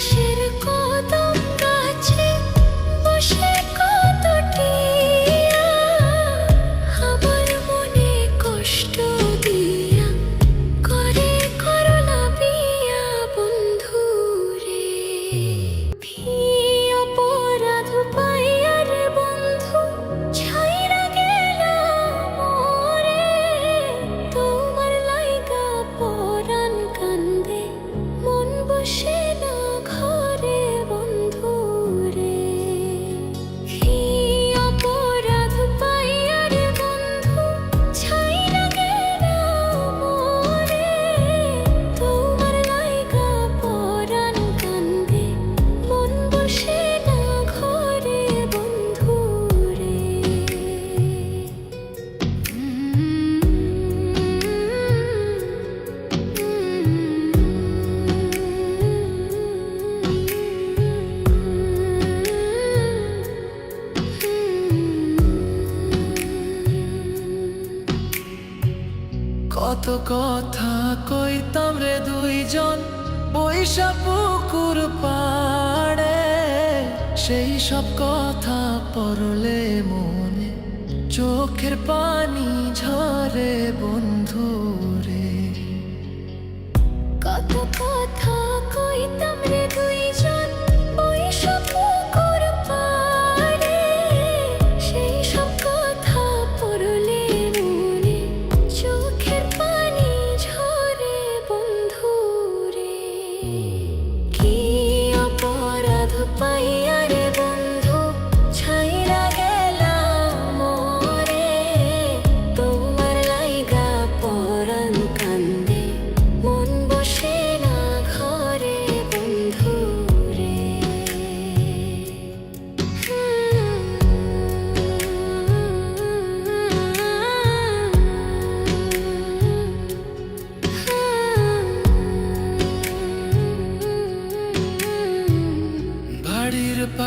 Xin কত কথা কইতাম রে দুইজন বৈশা পুকুর পাড়ে। সেই সব কথা পড়লে মনে চোখের পানি ঝরে বন্ধু। तो राध पैया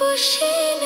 বসে